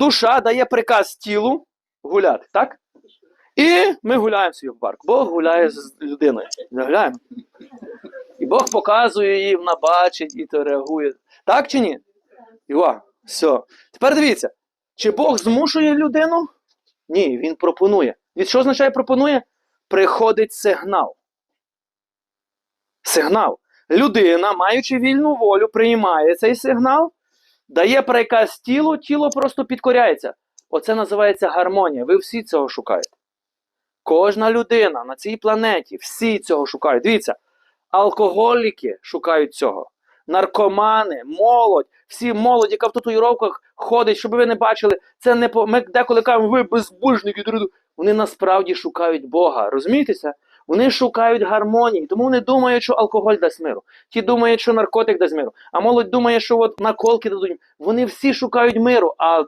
душа дає приказ тілу гуляти, так? І ми гуляємо собі в парк. Бог гуляє з людиною. Гуляємо. І Бог показує її, вона бачить і то реагує. Так чи ні? І о, все. Тепер дивіться, чи Бог змушує людину? Ні, він пропонує. Від що означає пропонує? Приходить сигнал. Сигнал. Людина, маючи вільну волю, приймає цей сигнал, дає приказ тілу, тіло просто підкоряється. Оце називається гармонія. Ви всі цього шукаєте. Кожна людина на цій планеті, всі цього шукають. Дивіться, алкоголіки шукають цього. Наркомани, молодь, всі молодь, яка в татуїровках ходить, щоб ви не бачили, це не по. Ми деколи кажемо, ви безбожники. Вони насправді шукають Бога. Розумієтеся? Вони шукають гармонії, тому вони думають, що алкоголь дасть миру. Ті думають, що наркотик дасть миру. А молодь думає, що от наколки дадуть. Вони всі шукають миру. А